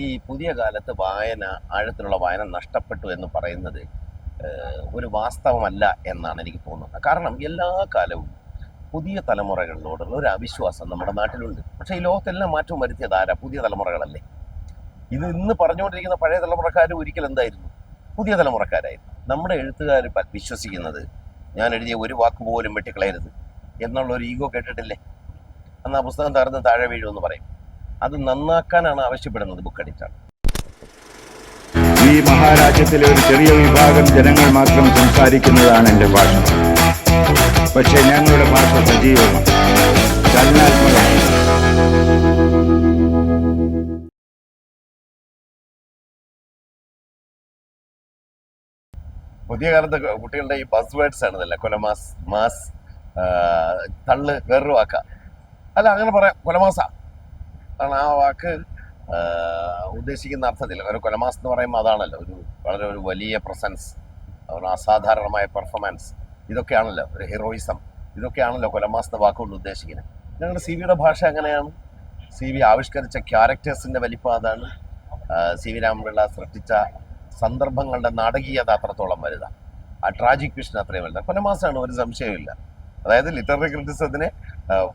ഈ പുതിയ കാലത്ത് വായന ആഴത്തിലുള്ള വായന നഷ്ടപ്പെട്ടു എന്ന് പറയുന്നത് ഒരു വാസ്തവമല്ല എന്നാണ് എനിക്ക് തോന്നുന്നത്. കാരണം എല്ലാ കാലവും പുതിയ തലമുറകളിലോടുള്ള ഒരു അവിശ്വാസം നമ്മുടെ നാട്ടിലുണ്ട്. പക്ഷേ ഈ ലോകത്തെല്ലാം മാറ്റം വരുത്തിയത് ആരാ? പുതിയ തലമുറകളല്ലേ. ഇത് ഇന്ന് പറഞ്ഞുകൊണ്ടിരിക്കുന്ന പഴയ തലമുറക്കാർ ഒരിക്കൽ എന്തായിരുന്നു? പുതിയ തലമുറക്കാരായിരുന്നു. നമ്മുടെ എഴുത്തുകാർ വിശ്വസിക്കുന്നത് ഞാൻ എഴുതിയ ഒരു വാക്ക് പോലും വെട്ടിക്കളയരുത്. എന്നുള്ള ഒരു ഈഗോ കേട്ടിട്ടില്ലേ? അന്ന് ആ പുസ്തകം തകർന്ന് താഴെ വീഴുമെന്ന് പറയും. അത് നന്നാക്കാനാണ് ആവശ്യപ്പെടുന്നത് ബുക്ക് എഡിറ്റർ ഈ മഹാരാജ്യത്തിലെ ഒരു ചെറിയ വിഭാഗം ജനങ്ങൾ മാത്രം സംസാരിക്കുന്നതാണ് എന്റെ ഭാഷ. പക്ഷേ ഞങ്ങളുടെ ഭാഷ സജീവമാണ്. ചലനാത്മകമാണ്. പുതിയ കാലത്ത് കുട്ടികളുടെ ഈ ബസ് വേർഡ്സ് ആണ് അല്ലെ കൊലമാസ് മാസ് തള്ള് വേറൊരു വാക്ക. അല്ല അങ്ങനെ പറയാം. കൊലമാസ. കാരണം ആ വാക്ക് ഉദ്ദേശിക്കുന്ന അർത്ഥത്തിൽ. ഒരു കൊലമാസം എന്ന് പറയുമ്പോൾ അതാണല്ലോ. ഒരു വളരെ ഒരു വലിയ പ്രസൻസ് ഒരു അസാധാരണമായ പെർഫോമൻസ് ഇതൊക്കെയാണല്ലോ ഒരു ഹീറോയിസം ഇതൊക്കെയാണല്ലോ കൊലമാസ് എന്ന വാക്കുകൊണ്ട് ഉദ്ദേശിക്കുന്നത്. ഞങ്ങളുടെ സി വിയുടെ ഭാഷ അങ്ങനെയാണ് സി വി ആവിഷ്കരിച്ച ക്യാരക്ടേഴ്സിന്റെ വലിപ്പം അതാണ്. സി വി രാമപിള്ള സൃഷ്ടിച്ച സന്ദർഭങ്ങളുടെ നാടകീയത അത്രത്തോളം വലുതാണ് ആ ട്രാജിക് വിഷൻ അത്രയും വലുതാണ് കൊലമാസമാണ് ഒരു സംശയമില്ല അതായത് ലിറ്റററി ക്രിറ്റിസത്തിനെ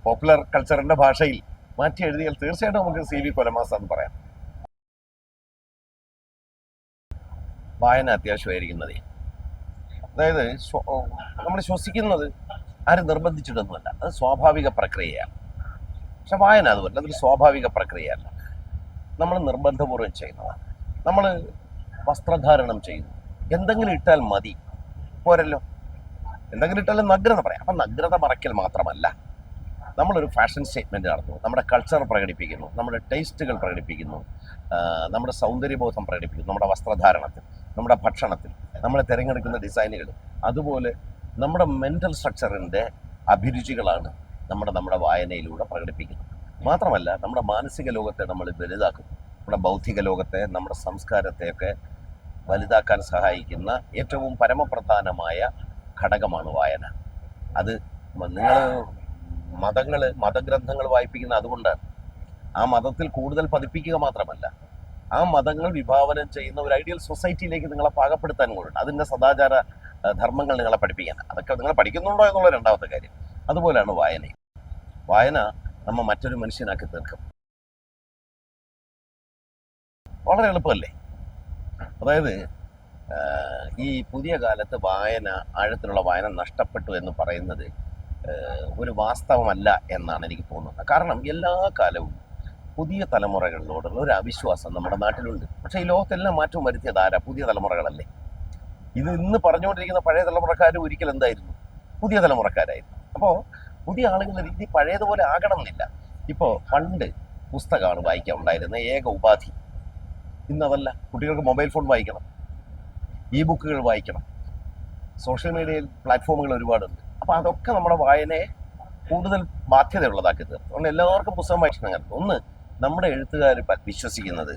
പോപ്പുലർ കൾച്ചറിന്റെ ഭാഷയിൽ മാറ്റി എഴുതിയാൽ തീർച്ചയായിട്ടും നമുക്ക് സി വി കൊലമാസ എന്ന് പറയാം. വായന അത്യാവശ്യമായിരിക്കുന്നതേ. അതായത് നമ്മൾ ശ്വസിക്കുന്നത് ആരും നിർബന്ധിച്ചിട്ടൊന്നുമല്ല. അത് സ്വാഭാവിക പ്രക്രിയയാണ്. പക്ഷെ വായന അതുപോലെ അതൊരു സ്വാഭാവിക പ്രക്രിയയല്ല. നമ്മൾ നിർബന്ധപൂർവം ചെയ്യുന്നതാണ്. നമ്മൾ വസ്ത്രധാരണം ചെയ്യുന്നു. എന്തെങ്കിലും ഇട്ടാൽ മതി. പോരല്ലോ. എന്തെങ്കിലും ഇട്ടാലും നഗ്നത പറയാം. അപ്പം നഗ്നത മറയ്ക്കൽ മാത്രമല്ല. നമ്മളൊരു ഫാഷൻ സ്റ്റേറ്റ്മെന്റ് നടത്തുന്നു. നമ്മുടെ കൾച്ചർ പ്രകടിപ്പിക്കുന്നു. നമ്മുടെ ടേസ്റ്റുകൾ പ്രകടിപ്പിക്കുന്നു. നമ്മുടെ സൗന്ദര്യബോധം പ്രകടിപ്പിക്കുന്നു. നമ്മുടെ വസ്ത്രധാരണത്തിൽ നമ്മുടെ ഭക്ഷണത്തിൽ നമ്മൾ തിരഞ്ഞെടുക്കുന്ന ഡിസൈനുകൾ അതുപോലെ നമ്മുടെ മെന്റൽ സ്ട്രക്ചറിന്റെ അഭിരുചികളാണ് നമ്മുടെ നമ്മുടെ വായനയിലൂടെ പ്രകടിപ്പിക്കുന്നത്. മാത്രമല്ല നമ്മുടെ മാനസിക ലോകത്തെ നമ്മൾ വലുതാക്കും നമ്മുടെ ബൗദ്ധിക ലോകത്തെ നമ്മുടെ സംസ്കാരത്തെയൊക്കെ വലുതാക്കാൻ സഹായിക്കുന്ന ഏറ്റവും പരമപ്രധാനമായ ഘടകമാണ് വായന. അത് നിങ്ങൾ മതങ്ങൾ മതഗ്രന്ഥങ്ങൾ വായിപ്പിക്കുന്ന അതുകൊണ്ടാണ്. ആ മതത്തിൽ കൂടുതൽ പതിപ്പിക്കുക മാത്രമല്ല ആ മതങ്ങൾ വിഭാവനം ചെയ്യുന്ന ഒരു ഐഡിയൽ സൊസൈറ്റിയിലേക്ക് നിങ്ങളെ പാകപ്പെടുത്താൻ കൂടുണ്ട് അതിന്റെ സദാചാര ധർമ്മങ്ങൾ നിങ്ങളെ പഠിപ്പിക്കാൻ. അതൊക്കെ നിങ്ങൾ പഠിക്കുന്നുണ്ടോ എന്നുള്ള രണ്ടാമത്തെ കാര്യം. അതുപോലെയാണ് വായന. വായന നമ്മൾ മറ്റൊരു മനുഷ്യനാക്കി തീർക്കും. വളരെ എളുപ്പമല്ലേ? അതായത് ഈ പുതിയ കാലത്ത് വായന ആഴത്തിലുള്ള വായന നഷ്ടപ്പെട്ടു എന്ന് പറയുന്നത് ഒരു വാസ്തവമല്ല എന്നാണ് എനിക്ക് തോന്നുന്നത്. കാരണം എല്ലാ കാലവും പുതിയ തലമുറകളിലോടുള്ള ഒരു അവിശ്വാസം നമ്മുടെ നാട്ടിലുണ്ട്. പക്ഷേ ഈ ലോകത്തെല്ലാം മാറ്റം വരുത്തിയത് ആരാ? പുതിയ തലമുറകളല്ലേ. ഇത് ഇന്ന് പറഞ്ഞുകൊണ്ടിരിക്കുന്ന പഴയ തലമുറക്കാർ ഒരിക്കൽ എന്തായിരുന്നു? പുതിയ തലമുറക്കാരായിരുന്നു. അപ്പോൾ പുതിയ ആളുകളുടെ രീതി പഴയതുപോലെ ആകണം എന്നില്ല ഇപ്പോൾ പണ്ട് പുസ്തകമാണ് വായിക്കാൻ ഉണ്ടായിരുന്ന ഏക ഉപാധി. ഇന്നതല്ല. കുട്ടികൾക്ക് മൊബൈൽ ഫോൺ വായിക്കണം. ഇ ബുക്കുകൾ വായിക്കണം. സോഷ്യൽ മീഡിയയിൽ പ്ലാറ്റ്ഫോമുകൾ ഒരുപാടുണ്ട്. അപ്പോൾ അതൊക്കെ നമ്മുടെ വായനയെ കൂടുതൽ ബാധ്യതയുള്ളതാക്കി തീർത്തു അതുകൊണ്ട് എല്ലാവർക്കും പുസ്തകം വായിക്കണം ഒന്ന് നമ്മുടെ എഴുത്തുകാർ വിശ്വസിക്കുന്നത്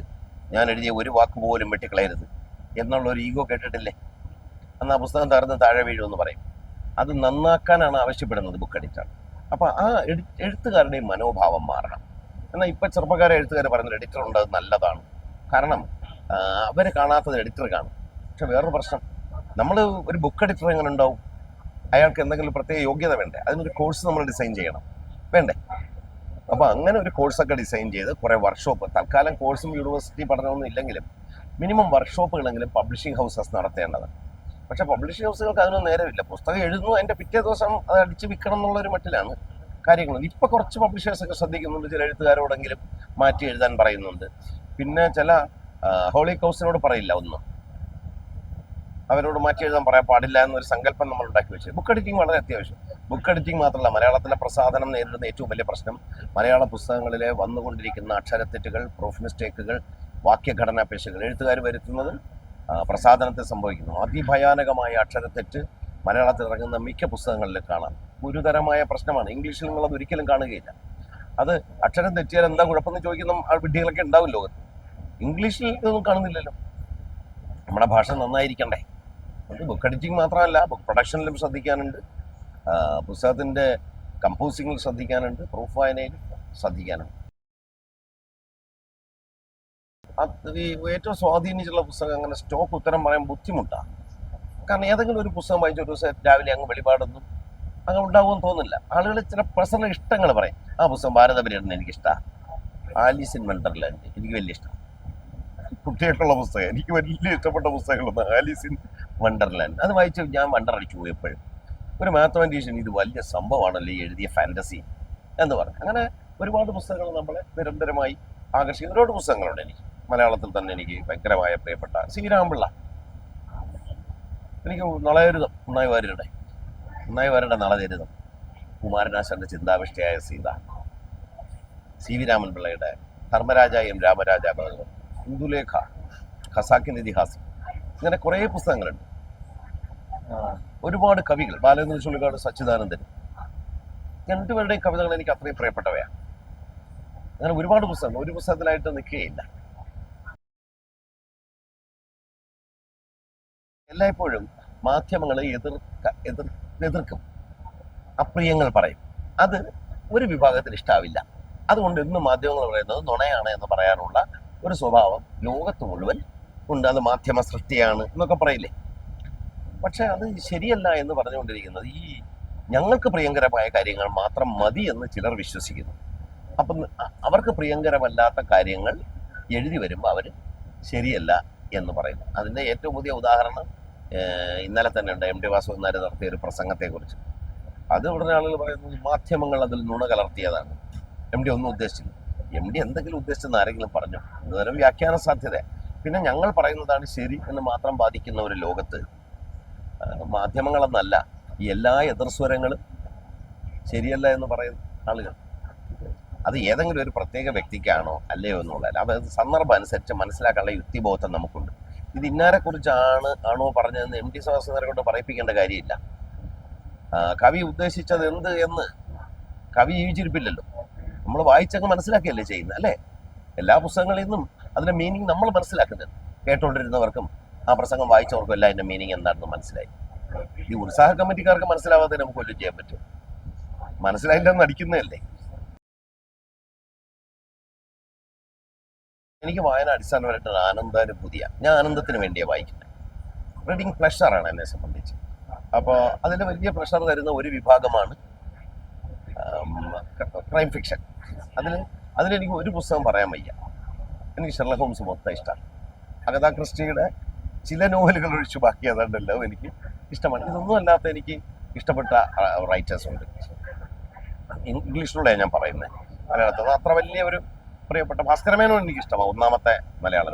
ഞാൻ എഴുതിയ ഒരു വാക്ക് പോലും വെട്ടിക്കളയരുത് എന്നുള്ള ഒരു ഈഗോ കേട്ടിട്ടില്ലേ? അന്ന് ആ പുസ്തകം തകർന്ന് താഴെ വീഴുമെന്ന് പറയും. അത് നന്നാക്കാനാണ് ആവശ്യപ്പെടുന്നത് ബുക്ക് എഡിറ്റർ അപ്പോൾ ആ എഴു എഴുത്തുകാരുടെയും മനോഭാവം മാറണം. എന്നാൽ ഇപ്പം ചെറുപ്പക്കാരെ എഴുത്തുകാർ പറയുന്നത് എഡിറ്റർ ഉണ്ട് അത് നല്ലതാണ്. കാരണം അവർ കാണാത്തത് എഡിറ്റർ കാണും. പക്ഷെ വേറൊരു പ്രശ്നം നമ്മൾ ഒരു ബുക്ക് എഡിറ്റർ എങ്ങനെ ഉണ്ടാവും? അയാൾക്ക് എന്തെങ്കിലും പ്രത്യേക യോഗ്യത വേണ്ടേ? അതിനൊരു കോഴ്സ് നമ്മൾ ഡിസൈൻ ചെയ്യണം. വേണ്ടേ? അപ്പോൾ അങ്ങനെ ഒരു കോഴ്സൊക്കെ ഡിസൈൻ ചെയ്ത് കുറേ വർക്ക്ഷോപ്പ് തൽക്കാലം കോഴ്സും യൂണിവേഴ്സിറ്റി പഠനമൊന്നും ഇല്ലെങ്കിലും മിനിമം വർക്ക്ഷോപ്പുകളെങ്കിലും പബ്ലിഷിംഗ് ഹൗസസ് നടത്തേണ്ടത്. പക്ഷേ പബ്ലിഷിംഗ് ഹൗസുകൾക്ക് അതിനൊന്നും നേരമില്ല. പുസ്തകം എഴുതുന്നു അതിന്റെ പിറ്റേ ദിവസം അത് അടിച്ച് വിൽക്കണം എന്നുള്ളൊരു മട്ടിലാണ് കാര്യങ്ങൾ ഇപ്പോൾ കുറച്ച് പബ്ലിഷേഴ്സൊക്കെ ശ്രദ്ധിക്കുന്നുണ്ട്. ചില എഴുത്തുകാരോടെങ്കിലും മാറ്റി എഴുതാൻ പറയുന്നുണ്ട്. പിന്നെ ചില ഹോളി കൗസിനോട് പറയില്ല ഒന്നും. അവരോട് മാറ്റി എഴുതാൻ പറയാൻ പാടില്ല എന്നൊരു സങ്കല്പം നമ്മൾ ഉണ്ടാക്കി വെച്ചു. ബുക്ക് എഡിറ്റിംഗ് വളരെ അത്യാവശ്യം. ബുക്ക് എഡിറ്റിംഗ് മാത്രമല്ല മലയാളത്തിലെ പ്രസാധനം നേരിടുന്ന ഏറ്റവും വലിയ പ്രശ്നം മലയാള പുസ്തകങ്ങളിലെ വന്നുകൊണ്ടിരിക്കുന്ന അക്ഷരത്തെറ്റുകൾ പ്രൂഫ് മിസ്റ്റേക്കുകൾ വാക്യഘടനാ പേശകൾ. എഴുത്തുകാർ വരുത്തുന്നത് പ്രസാധനത്തെ സംഭവിക്കുന്നു. അതിഭയാനകമായ അക്ഷരത്തെറ്റ് മലയാളത്തിൽ ഇറങ്ങുന്ന മിക്ക പുസ്തകങ്ങളിലും കാണാം. ഗുരുതരമായ പ്രശ്നമാണ്. ഇംഗ്ലീഷിൽ നിന്നുള്ളത് ഒരിക്കലും കാണുകയില്ല. അത് അക്ഷരം തെറ്റിയാൽ എന്താ കുഴപ്പമെന്ന് ചോദിക്കുന്ന ആ വിഡ്ഢികളൊക്കെ ഉണ്ടാവും ലോകത്ത്. ഇംഗ്ലീഷിൽ ഇതൊന്നും കാണുന്നില്ലല്ലോ. നമ്മുടെ ഭാഷ നന്നായിരിക്കണ്ടേ? ബുക്ക് എഡിറ്റിംഗ് മാത്രമല്ല ബുക്ക് പ്രൊഡക്ഷനിലും ശ്രദ്ധിക്കാനുണ്ട്. പുസ്തകത്തിന്റെ കമ്പോസിങ്ങിൽ ശ്രദ്ധിക്കാനുണ്ട് പ്രൂഫ് വായനയിൽ ശ്രദ്ധിക്കാനുണ്ട്. ഈ ഏറ്റവും സ്വാധീനിച്ചുള്ള പുസ്തകം അങ്ങനെ സ്റ്റോക്ക് ഉത്തരം പറയാൻ ബുദ്ധിമുട്ടാണ് കാരണം ഏതെങ്കിലും ഒരു പുസ്തകം വായിച്ച ഒരു ദിവസം രാവിലെ അങ്ങ് വെളിപാടൊന്നും അങ്ങനെ ഉണ്ടാവുമെന്ന് തോന്നുന്നില്ല. ആളുകൾ ചില പേഴ്സണൽ ഇഷ്ടങ്ങൾ പറയും. ആ പുസ്തകം ഭാരതപര്യടനം എനിക്കിഷ്ടമാണ് ആലീസ് ഇൻ വണ്ടർലാൻഡ് എനിക്ക് വലിയ ഇഷ്ടം. കുട്ടികൾക്കുള്ള പുസ്തകം എനിക്ക് വലിയ ഇഷ്ടപ്പെട്ട പുസ്തകങ്ങളൊന്നും ആലീസ് വണ്ടർലാൻഡ്. അത് വായിച്ച് ഞാൻ വണ്ടർ അടിച്ചു പോയി എപ്പോഴും ഒരു മാത്തമാറ്റീഷ്യൻ ഇത് വലിയ സംഭവമാണല്ലോ എഴുതിയ ഫാന്റസി എന്ന് പറഞ്ഞു. അങ്ങനെ ഒരുപാട് പുസ്തകങ്ങൾ നമ്മളെ നിരന്തരമായി ആകർഷിക്കുന്ന ഒരുപാട് പുസ്തകങ്ങളുണ്ട് എനിക്ക്. മലയാളത്തിൽ തന്നെ എനിക്ക് ഭയങ്കരമായ പ്രിയപ്പെട്ട ശ്രീരാമ്പിള്ള എനിക്ക് നളയരുതം ഉണ്ണായി വാര്യരുടെ. ഉണ്ണായി വാര്യരുടെ നളചരിതം കുമാരനാശാന്റെ ചിന്താവിഷ്ടയായ സീത. സി. വി. രാമൻ പിള്ളയുടെ ധർമ്മരാജ എം രാമരാജ ഭഗവൻ ഇന്ദുലേഖ ഖസാക്കിൻ ഇതിഹാസം. ഇങ്ങനെ കുറേ പുസ്തകങ്ങളുണ്ട്. ഒരുപാട് കവികൾ. ബാലചന്ദ്ര ചുള്ളിക്കാട് സച്ചിദാനന്ദൻ. രണ്ടുപേരുടെയും കവിതകൾ എനിക്ക് അത്രയും പ്രിയപ്പെട്ടവയാണ്. അങ്ങനെ ഒരുപാട് പുസ്തകങ്ങൾ. ഒരു പുസ്തകത്തിലായിട്ട് നിൽക്കുകയില്ല. എല്ലായ്പ്പോഴും മാധ്യമങ്ങളെ എതിർക്ക എതിർ എതിർക്കും. അപ്രിയങ്ങൾ പറയും. അത് ഒരു വിഭാഗത്തിന് ഇഷ്ടാവില്ല. അതുകൊണ്ട് ഇന്ന് മാധ്യമങ്ങൾ പറയുന്നത് നുണയാണ് എന്ന് പറയാനുള്ള ഒരു സ്വഭാവം ലോകത്ത് മുഴുവൻ ഉണ്ട് അത് മാധ്യമ സൃഷ്ടിയാണ് എന്നൊക്കെ പറയില്ലേ? പക്ഷെ അത് ശരിയല്ല എന്ന് പറഞ്ഞുകൊണ്ടിരിക്കുന്നത് ഈ ഞങ്ങൾക്ക് പ്രിയങ്കരമായ കാര്യങ്ങൾ മാത്രം മതി എന്ന് ചിലർ വിശ്വസിക്കുന്നു. അപ്പം അവർക്ക് പ്രിയങ്കരമല്ലാത്ത കാര്യങ്ങൾ എഴുതി വരുമ്പോൾ അവർ ശരിയല്ല എന്ന് പറയുന്നു. അതിന്റെ ഏറ്റവും പുതിയ ഉദാഹരണം ഇന്നലെ തന്നെ ഉണ്ട് എം ടി വാസുദേവൻ നായർ നടത്തിയ ഒരു പ്രസംഗത്തെക്കുറിച്ച്. അത് ഉടനെ ആളുകൾ പറയുന്നത് മാധ്യമങ്ങൾ അതിൽ നുണ കലർത്തിയതാണ്. എം ഡി ഒന്നും ഉദ്ദേശിച്ചില്ല. എം ഡി എന്തെങ്കിലും ഉദ്ദേശിച്ചെന്ന് ആരെങ്കിലും പറഞ്ഞു. അതുതരം വ്യാഖ്യാന സാധ്യത. പിന്നെ ഞങ്ങൾ പറയുന്നതാണ് ശരി എന്ന് മാത്രം ബാധിക്കുന്ന ഒരു ലോകത്ത് മാധ്യമങ്ങളെന്നല്ല എല്ലാ എതിർസ്വരങ്ങളും ശരിയല്ല എന്ന് പറയുന്ന ആളുകൾ. അത് ഏതെങ്കിലും ഒരു പ്രത്യേക വ്യക്തിക്കാണോ അല്ലയോ എന്നുള്ളതല്ല. അത് സന്ദർഭം അനുസരിച്ച് മനസ്സിലാക്കാനുള്ള യുക്തിബോധം നമുക്കുണ്ട്. ഇത് ഇന്നാരെ കുറിച്ചാണ് ആണോ പറഞ്ഞതെന്ന് എം ടി സുഹാസിനെ കൊണ്ട് പറയിപ്പിക്കേണ്ട കാര്യമില്ല. കവി ഉദ്ദേശിച്ചത് എന്ത് എന്ന് കവി ജീവിച്ചിരിപ്പില്ലല്ലോ നമ്മൾ വായിച്ചങ്ങ് മനസ്സിലാക്കിയല്ലേ ചെയ്യുന്നത് അല്ലേ? എല്ലാ പുസ്തകങ്ങളിൽ നിന്നും അതിന്റെ മീനിങ് നമ്മൾ മനസ്സിലാക്കുന്നുണ്ട് കേട്ടോണ്ടിരുന്നവർക്കും ആ പ്രസംഗം വായിച്ചവർക്കും എല്ലാം അതിന്റെ മീനിങ് എന്താണെന്ന് മനസ്സിലായി. ഈ ഉത്സാഹ കമ്മിറ്റിക്കാർക്ക് മനസ്സിലാവാതെ നമുക്ക് കൊല്ലം ചെയ്യാൻ പറ്റും മനസ്സിലായില്ലെന്ന് അടിക്കുന്നതല്ലേ എനിക്ക് വായന അടിസ്ഥാനപരമായിട്ട് ആനന്ദാനുഭൂതിയ ഞാൻ ആനന്ദത്തിന് വേണ്ടിയാണ് വായിക്കുന്നത്. റീഡിങ് പ്ലഷറാണ് എന്നെ സംബന്ധിച്ച്. അപ്പോൾ അതിൽ വലിയ പ്രഷർ തരുന്ന ഒരു വിഭാഗമാണ് ക്രൈം ഫിക്ഷൻ അതിൽ അതിലെനിക്ക് ഒരു പുസ്തകം പറയാൻ വയ്യ. എനിക്ക് ഷെർലക് ഹോംസ് മൊത്തം ഇഷ്ടമാണ് അഗത ക്രിസ്റ്റിയുടെ ചില നോവലുകൾ ഒഴിച്ച് ബാക്കി അതുണ്ടല്ലോ എനിക്ക് ഇഷ്ടമാണ്. ഇതൊന്നും അല്ലാത്ത എനിക്ക് ഇഷ്ടപ്പെട്ട റൈറ്റേഴ്സ് ഉണ്ട്. ഞാൻ പറയുന്നത് മലയാളത്തിൽ. അത്ര വലിയ ഒരു പ്രിയപ്പെട്ട ഭാസ്കരമേനോ എനിക്ക് ഇഷ്ടമാണ്. ഒന്നാമത്തെ മലയാള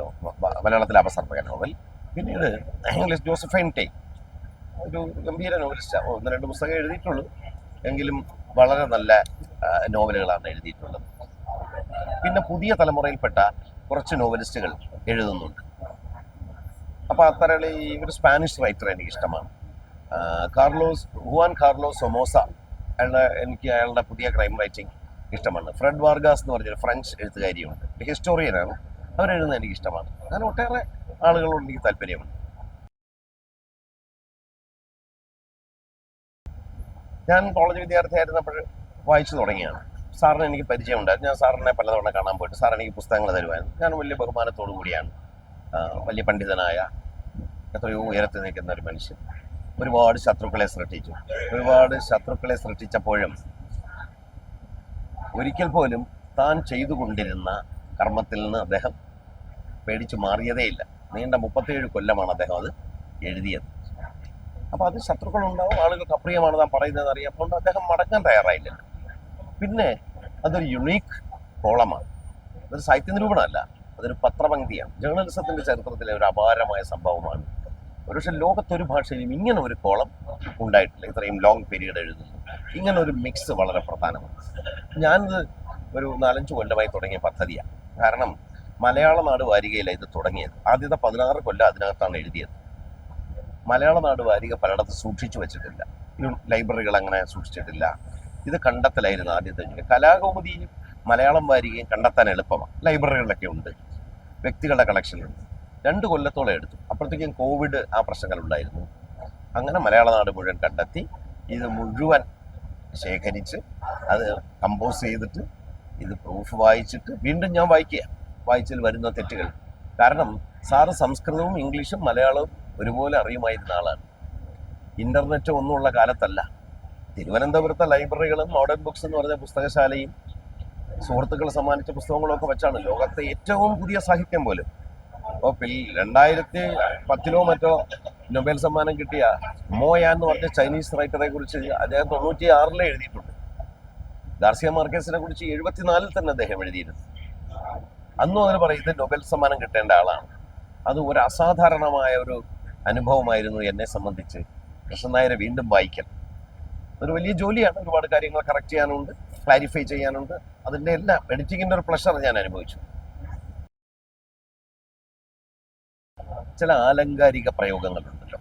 മലയാളത്തിലെ അവസർപ്പക നോവൽ. പിന്നീട് ഇംഗ്ലീഷ് ജോസഫൈൻ ടേ ഒരു ഗംഭീര നോവലിസ്റ്റാണ് ഒന്ന് രണ്ട് പുസ്തകം എഴുതിയിട്ടുള്ളൂ. എങ്കിലും വളരെ നല്ല നോവലുകളാണ് എഴുതിയിട്ടുള്ളത്. പിന്നെ പുതിയ തലമുറയിൽപ്പെട്ട കുറച്ച് നോവലിസ്റ്റുകൾ എഴുതുന്നുണ്ട്. അപ്പോൾ അത്തരം ഈ ഒരു സ്പാനിഷ് റൈറ്റർ എനിക്ക് ഇഷ്ടമാണ് കാർലോസ് ഹുവാൻ കാർലോസ് സൊമോസ അയാളുടെ എനിക്ക് അയാളുടെ പുതിയ ക്രൈം റൈറ്റിംഗ് ഇഷ്ടമാണ്. ഫ്രെഡ് വാർഗാസ് എന്ന് പറഞ്ഞൊരു ഫ്രഞ്ച് എഴുത്തുകാരിയുണ്ട്. ഹിസ്റ്റോറിയനാണ്. അവരെഴുതുന്നത് എനിക്ക് ഇഷ്ടമാണ് അങ്ങനെ ഒട്ടേറെ ആളുകളോട് എനിക്ക് താല്പര്യമുണ്ട്. ഞാൻ കോളേജ് വിദ്യാർത്ഥിയായിരുന്നപ്പോൾ വായിച്ചു തുടങ്ങിയാണ്. സാറിന് എനിക്ക് പരിചയമുണ്ടായിരുന്നു ഞാൻ സാറിനെ പലതവണ കാണാൻ പോയിട്ട് സാർ എനിക്ക് പുസ്തകങ്ങൾ തരുമായിരുന്നു. ഞാൻ വലിയ ബഹുമാനത്തോടു കൂടിയാണ് വലിയ പണ്ഡിതനായ എത്രയോ ഉയരത്തിൽ നിൽക്കുന്ന ഒരു മനുഷ്യൻ. ഒരുപാട് ശത്രുക്കളെ സൃഷ്ടിച്ചു. ഒരുപാട് ശത്രുക്കളെ സൃഷ്ടിച്ചപ്പോഴും ഒരിക്കൽ പോലും താൻ ചെയ്തുകൊണ്ടിരുന്ന കർമ്മത്തിൽ നിന്ന് അദ്ദേഹം പേടിച്ചു മാറിയതേയില്ല. നീണ്ട മുപ്പത്തേഴ് കൊല്ലമാണ് അദ്ദേഹം അത് എഴുതിയത്. അപ്പോൾ അത് ശത്രുക്കളുണ്ടാവും ആളുകൾക്ക് അപ്രിയമാണ് താൻ പറയുന്നത് അറിയാം. അതുകൊണ്ട് അദ്ദേഹം മടങ്ങാൻ തയ്യാറായില്ല. പിന്നെ അതൊരു യുണീക്ക് കോളമാണ്. അതൊരു സാഹിത്യ നിരൂപണമല്ല അതൊരു പത്രപങ്ക്തിയാണ്. ജേർണലിസത്തിന്റെ ചരിത്രത്തിലെ ഒരു അപാരമായ സംഭവമാണ് ഒരുപക്ഷെ ലോകത്തൊരു ഭാഷയിലും ഇങ്ങനെ ഒരു കോളം ഉണ്ടായിട്ടില്ല. ഇത്രയും ലോങ് പീരീഡ് എഴുതുന്നു. ഇങ്ങനെ ഒരു മിക്സ് വളരെ പ്രധാനമാണ്. ഞാനിത് ഒരു നാലഞ്ച് കൊല്ലമായി തുടങ്ങിയ പദ്ധതിയാണ്. കാരണം മലയാള നാട് വാരികയിലാണ് ഇത് തുടങ്ങിയത്. ആദ്യത്തെ പതിനാറ് കൊല്ലം അതിനകത്താണ് എഴുതിയത്. മലയാള നാട് വാരിക പലയിടത്ത് സൂക്ഷിച്ചു വെച്ചിട്ടില്ല. ലൈബ്രറികൾ അങ്ങനെ സൂക്ഷിച്ചിട്ടില്ല. ഇത് കണ്ടെത്തലായിരുന്നു ആദ്യത്തെ ജോലി. കലാകൗമുദിയും മലയാളം വാരികയും കണ്ടെത്താൻ എളുപ്പമാണ്. ലൈബ്രറികളിലൊക്കെ ഉണ്ട്. വ്യക്തികളുടെ കളക്ഷനുണ്ട് രണ്ട് കൊല്ലത്തോളം എടുത്തു. അപ്പോഴത്തേക്കും കോവിഡ് ആ പ്രശ്നങ്ങളുണ്ടായിരുന്നു അങ്ങനെ മലയാള നാട് മുഴുവൻ കണ്ടെത്തി. ഇത് മുഴുവൻ ശേഖരിച്ച് അത് കമ്പോസ് ചെയ്തിട്ട് ഇത് പ്രൂഫ് വായിച്ചിട്ട് വീണ്ടും ഞാൻ വായിക്കുക വായിച്ചതിൽ വരുന്ന തെറ്റുകൾ. കാരണം സാറ് സംസ്കൃതവും ഇംഗ്ലീഷും മലയാളവും ഒരുപോലെ അറിയുമായിരുന്ന ആളാണ്. ഇന്റർനെറ്റ് ഒന്നുമുള്ള കാലത്തല്ല. തിരുവനന്തപുരത്തെ ലൈബ്രറികളും മോഡേൺ ബുക്സ് എന്ന് പറഞ്ഞ പുസ്തകശാലയും സുഹൃത്തുക്കൾ സമ്മാനിച്ച പുസ്തകങ്ങളൊക്കെ വെച്ചാണ് ലോകത്തെ ഏറ്റവും പുതിയ സാഹിത്യം പോലും. അപ്പോൾ പിൽ രണ്ടായിരത്തി പത്തിലോ മറ്റോ നൊബേൽ സമ്മാനം കിട്ടിയ മോയാൻ എന്ന് പറഞ്ഞ ചൈനീസ് റൈറ്ററെ കുറിച്ച് അദ്ദേഹം തൊണ്ണൂറ്റി ആറിലെ എഴുതിയിട്ടുണ്ട്. ഗാർസിയ മാർക്കേസിനെ കുറിച്ച് എഴുപത്തിനാലിൽ തന്നെ അദ്ദേഹം എഴുതിയിരുന്നു അന്നും അതിന് പറയുന്നത് നൊബേൽ സമ്മാനം കിട്ടേണ്ട ആളാണ്. അത് ഒരു അസാധാരണമായ ഒരു അനുഭവമായിരുന്നു എന്നെ സംബന്ധിച്ച്. കൃഷ്ണൻ നായരെ വീണ്ടും വായിക്കൽ ഒരു വലിയ ജോലിയാണ് ഒരുപാട് കാര്യങ്ങൾ കറക്റ്റ് ചെയ്യാനുണ്ട് ക്ലാരിഫൈ ചെയ്യാനുണ്ട്. അതിന്റെ എല്ലാം എഡിറ്റിങ്ങിന്റെ ഒരു പ്ലഷർ ഞാൻ അനുഭവിച്ചു. ചില ആലങ്കാരിക പ്രയോഗങ്ങളുണ്ടല്ലോ.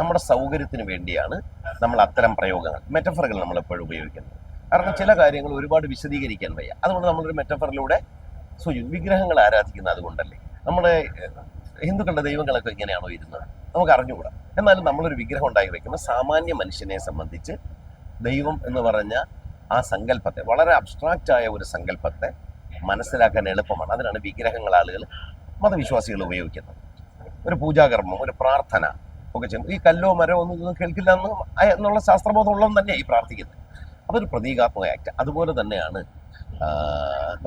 നമ്മുടെ സൗകര്യത്തിന് വേണ്ടിയാണ് നമ്മൾ അത്തരം പ്രയോഗങ്ങൾ മെറ്റഫറുകൾ നമ്മൾ എപ്പോഴും ഉപയോഗിക്കുന്നത്. കാരണം ചില കാര്യങ്ങൾ ഒരുപാട് വിശദീകരിക്കാൻ വയ്യ. അതുകൊണ്ട് നമ്മളൊരു മെറ്റഫറിലൂടെ സൂചി വിഗ്രഹങ്ങൾ ആരാധിക്കുന്നത് അതുകൊണ്ടല്ലേ. നമ്മുടെ ഹിന്ദുക്കളുടെ ദൈവങ്ങളൊക്കെ ഇങ്ങനെയാണോ ഇരുന്നത്? നമുക്ക് അറിഞ്ഞുകൂടാ. എന്നാലും നമ്മളൊരു വിഗ്രഹം ഉണ്ടാക്കി വെക്കുമ്പോൾ സാമാന്യ മനുഷ്യനെ സംബന്ധിച്ച് ദൈവം എന്ന് പറഞ്ഞ ആ സങ്കല്പത്തെ വളരെ അബ്സ്ട്രാക്റ്റ് ആയ ഒരു സങ്കല്പത്തെ മനസ്സിലാക്കാൻ എളുപ്പമാണ്. അതിനാണ് വിഗ്രഹങ്ങൾ ആളുകൾ മതവിശ്വാസികൾ ഉപയോഗിക്കുന്നത്. ഒരു പൂജാകർമ്മം ഒരു പ്രാർത്ഥന ഒക്കെ ചെയ്യും ഈ കല്ലോ മരോ ഒന്നും കേൾക്കില്ല എന്ന് എന്നുള്ള ശാസ്ത്രബോധം ഉള്ളതെന്ന് തന്നെ ഈ പ്രാർത്ഥിക്കുന്നത്. അതൊരു പ്രതീകാത്മക ആക്ട് അതുപോലെ തന്നെയാണ്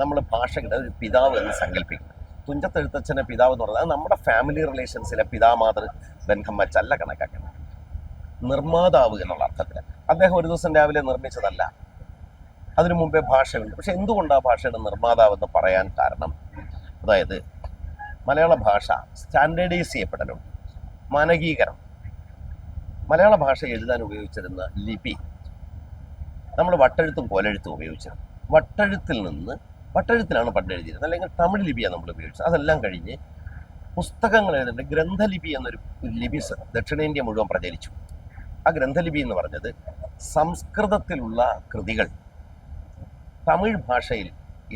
നമ്മൾ ഭാഷകളുടെ ഒരു പിതാവ് എന്ന് സങ്കല്പിക്കുന്നത്. തുഞ്ചത്തെഴുത്തച്ഛനെ പിതാവ് എന്ന് പറയുന്നത് അത് നമ്മുടെ ഫാമിലി റിലേഷൻസിലെ പിതാമാതൃ ബന്ധം വച്ചല്ല കണക്കാക്കുന്നത്. നിർമ്മാതാവ് എന്നുള്ള അർത്ഥത്തിൽ അദ്ദേഹം ഒരു ദിവസം രാവിലെ നിർമ്മിച്ചതല്ല. അതിനു മുമ്പേ ഭാഷയുണ്ട്. പക്ഷെ എന്തുകൊണ്ട് ആ ഭാഷയുടെ നിർമ്മാതാവ് എന്ന് പറയാൻ കാരണം? അതായത് മലയാള ഭാഷ സ്റ്റാൻഡേർഡൈസ് ചെയ്യപ്പെടലുണ്ട്. മാനകീകരണം. മലയാള ഭാഷ എഴുതാൻ ഉപയോഗിച്ചിരുന്ന ലിപി. നമ്മൾ വട്ടെഴുത്തും കോലെഴുത്തും ഉപയോഗിച്ചിരുന്നു. വട്ടെഴുത്തിൽ നിന്ന് വട്ടെഴുത്തിലാണ് പണ്ട് എഴുതിയിരുന്നത്. അല്ലെങ്കിൽ തമിഴ് ലിപിയാണ് നമ്മൾ ഉപയോഗിച്ചത്. അതെല്ലാം കഴിഞ്ഞ് പുസ്തകങ്ങൾ എഴുതേണ്ട ഗ്രന്ഥലിപി എന്നൊരു ലിപി ദക്ഷിണേന്ത്യ മുഴുവൻ പ്രചരിച്ചു. ആ ഗ്രന്ഥലിപി എന്ന് പറഞ്ഞത് സംസ്കൃതത്തിലുള്ള കൃതികൾ തമിഴ് ഭാഷയിൽ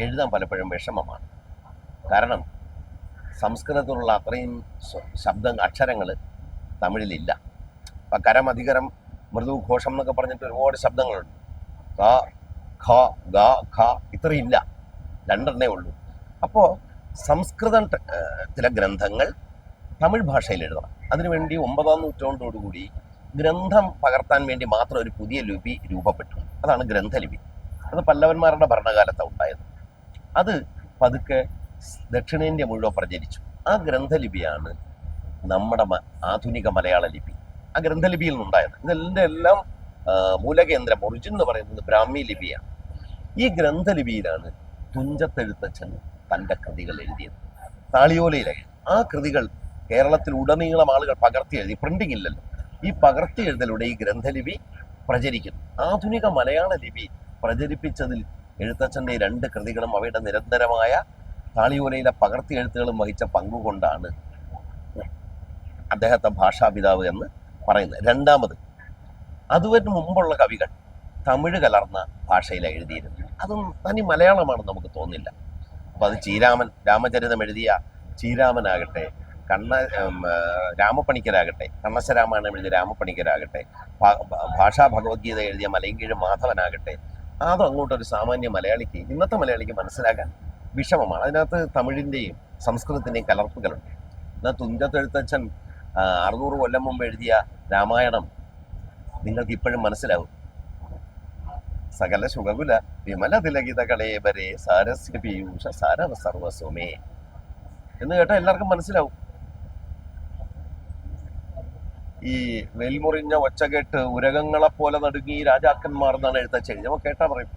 എഴുതാൻ പലപ്പോഴും വിഷമമാണ്. കാരണം സംസ്കൃതത്തിലുള്ള അത്രയും ശബ്ദ അക്ഷരങ്ങൾ തമിഴിലില്ല. അപ്പം കരം അധികരം മൃദു ഘോഷം എന്നൊക്കെ പറഞ്ഞിട്ട് ഒരുപാട് ശബ്ദങ്ങളുണ്ട്. ഖ ഗ ഖ ഇത്രയില്ല രണ്ടെണ്ണേ ഉള്ളൂ. അപ്പോൾ സംസ്കൃതം ചില ഗ്രന്ഥങ്ങൾ തമിഴ് ഭാഷയിൽ എഴുതണം. അതിനുവേണ്ടി ഒമ്പതാം നൂറ്റാണ്ടോടുകൂടി ഗ്രന്ഥം പകർത്താൻ വേണ്ടി മാത്രം ഒരു പുതിയ ലിപി രൂപപ്പെട്ടു. അതാണ് ഗ്രന്ഥലിപി. അത് പല്ലവന്മാരുടെ ഭരണകാലത്താണ് ഉണ്ടായത്. അത് പതുക്കെ ദക്ഷിണേന്ത്യ മുഴുവൻ പ്രചരിച്ചു. ആ ഗ്രന്ഥലിപിയാണ് നമ്മുടെ ആധുനിക മലയാള ലിപി. ആ ഗ്രന്ഥലിപിയിൽ നിന്നുണ്ടായത്. ഇതിന്റെ എല്ലാം മൂലകേന്ദ്രം ഒറിജിൻ എന്ന് പറയുന്നത് ബ്രാഹ്മി ലിപിയാണ്. ഈ ഗ്രന്ഥലിപിയിലാണ് തുഞ്ചത്തെഴുത്തച്ഛൻ തന്റെ കൃതികൾ എഴുതിയത്. താളിയോലയിലെ ആ കൃതികൾ കേരളത്തിൽ ഉടനീളം ആളുകൾ പകർത്തി എഴുതി. പ്രിന്റിംഗ് ഇല്ലല്ലോ. ഈ പകർത്തി എഴുതലൂടെ ഈ ഗ്രന്ഥലിപി പ്രചരിക്കുന്നു. ആധുനിക മലയാള ലിപി പ്രചരിപ്പിച്ചതിൽ എഴുത്തച്ഛന്റെ രണ്ട് കൃതികളും അവയുടെ നിരന്തരമായ താളിയോലയിലെ പകർത്തി എഴുത്തുകളും വഹിച്ച പങ്കുകൊണ്ടാണ് അദ്ദേഹത്തെ ഭാഷാപിതാവ് എന്ന് പറയുന്നത്. രണ്ടാമത് അതുവരെ മുമ്പുള്ള കവികൾ തമിഴ് കലർന്ന ഭാഷയിലാണ് എഴുതിയിരുന്നത്. അതും തനി മലയാളമാണ് നമുക്ക് തോന്നില്ല. അപ്പം അത് ചീരാമൻ രാമചരിതം എഴുതിയ ചീരാമനാകട്ടെ കണ്ണ രാമപ്പണിക്കരാകട്ടെ കണ്ണശരാമായണം എഴുതിയ രാമപ്പണിക്കരാകട്ടെ ഭാഷാ ഭഗവത്ഗീത എഴുതിയ മലയങ്കീഴ് മാധവനാകട്ടെ അതും അങ്ങോട്ടൊരു സാമാന്യ മലയാളിക്ക് ഇന്നത്തെ മലയാളിക്ക് മനസ്സിലാക്കാൻ വിഷമമാണ്. അതിനകത്ത് തമിഴിന്റെയും സംസ്കൃതത്തിന്റെയും കലർപ്പുകളുണ്ട്. എന്നാൽ തുഞ്ചത്തെഴുത്തച്ഛൻ അറുന്നൂറ് കൊല്ലം മുമ്പ് എഴുതിയ രാമായണം നിങ്ങൾക്ക് ഇപ്പോഴും മനസ്സിലാവും. സകല ശുഭകുല വിമല തിലകിത കളേബരെ സാരസ്യ പീയൂഷ സാരവ സർവസ്വമേ. എന്ന് കേട്ടാൽ എല്ലാവർക്കും മനസ്സിലാവും. ഈ വെൽമുറിഞ്ഞ ഒച്ച കേട്ട് ഉരകങ്ങളെ പോലെ നടുങ്ങി രാജാക്കന്മാർ എന്നാണ് എഴുത്തച്ഛൻ എഴുതി നമുക്ക് കേട്ടാ പറയും.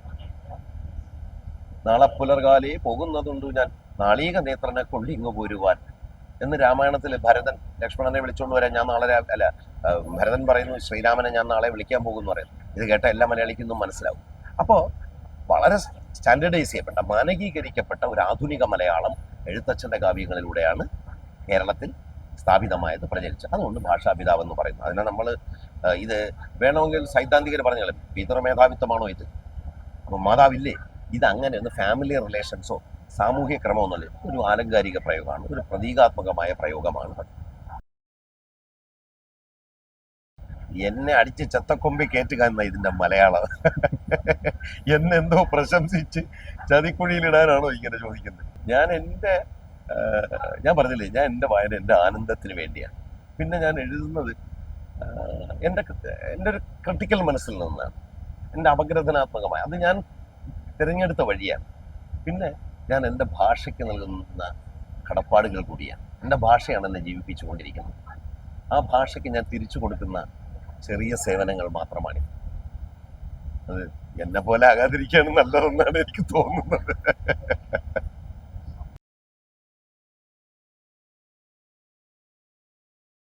നാളെ പുലർകാലേ പോകുന്നതുണ്ട് ഞാൻ. നാളീക നേത്രനെ കൊണ്ട് ഇങ്ങ് പോരുവാൻ. എന്ന് രാമായണത്തിൽ ഭരതൻ ലക്ഷ്മണനെ വിളിച്ചുകൊണ്ട് വരാൻ ഞാൻ നാളെ അല്ല ഭരതൻ പറയുന്നു ശ്രീരാമനെ ഞാൻ നാളെ വിളിക്കാൻ പോകുന്നു പറയുന്നു. ഇത് കേട്ട എല്ലാ മലയാളിക്കും മനസ്സിലാവും. അപ്പോൾ വളരെ സ്റ്റാൻഡേർഡൈസ് ചെയ്യപ്പെട്ട മാനകീകരിക്കപ്പെട്ട ഒരു ആധുനിക മലയാളം എഴുത്തച്ഛന്റെ കാവ്യങ്ങളിലൂടെയാണ് കേരളത്തിൽ സ്ഥാപിതമായത് പ്രചരിച്ചത്. അതുകൊണ്ട് ഭാഷാപിതാവ് എന്ന് പറയുന്നത് അതിനെ നമ്മൾ ഇത് വേണമെങ്കിൽ സൈദ്ധാന്തികർ പറഞ്ഞാലും പിതൃമേധാവിത്വമാണോ ഇത്? അപ്പോൾ മാതാവില്ലേ? ഇത് അങ്ങനെ ഒന്ന് ഫാമിലി റിലേഷൻസോ സാമൂഹ്യ ക്രമമൊന്നുമല്ല ഒരു ആലങ്കാരിക പ്രയോഗമാണ് ഒരു പ്രതീകാത്മകമായ പ്രയോഗമാണ് അത്. എന്നെ അടിച്ച് ചത്തക്കൊമ്പി കയറ്റുക എന്ന ഇതിന്റെ മലയാളം. എന്നെന്തോ പ്രശംസിച്ച് ചതിക്കുഴിയിലിടാനാണോ ഇങ്ങനെ ചോദിക്കുന്നത്. ഞാൻ എന്റെ ഞാൻ പറഞ്ഞില്ലേ ഞാൻ എന്റെ വായന എന്റെ ആനന്ദത്തിന് വേണ്ടിയാണ്. പിന്നെ ഞാൻ എഴുതുന്നത് എന്റെ എന്റെ ഒരു ക്രിട്ടിക്കൽ മനസ്സിൽ നിന്നാണ്. എന്റെ അപഗ്രഥനാത്മകമായ അത് ഞാൻ തിരഞ്ഞെടുത്ത വഴിയാണ്. പിന്നെ ഞാൻ എന്റെ ഭാഷയ്ക്ക് നൽകുന്ന കടപ്പാടുകൾ കൂടിയാണ്. എന്റെ ഭാഷയാണ് എന്നെ ജീവിപ്പിച്ചുകൊണ്ടിരിക്കുന്നത്. ആ ഭാഷയ്ക്ക് ഞാൻ തിരിച്ചു കൊടുക്കുന്ന ചെറിയ സേവനങ്ങൾ മാത്രമാണ്. അത് എന്നെ പോലെ ആകാതിരിക്കുകയാണ് നല്ലതെന്നാണ് എനിക്ക് തോന്നുന്നത്.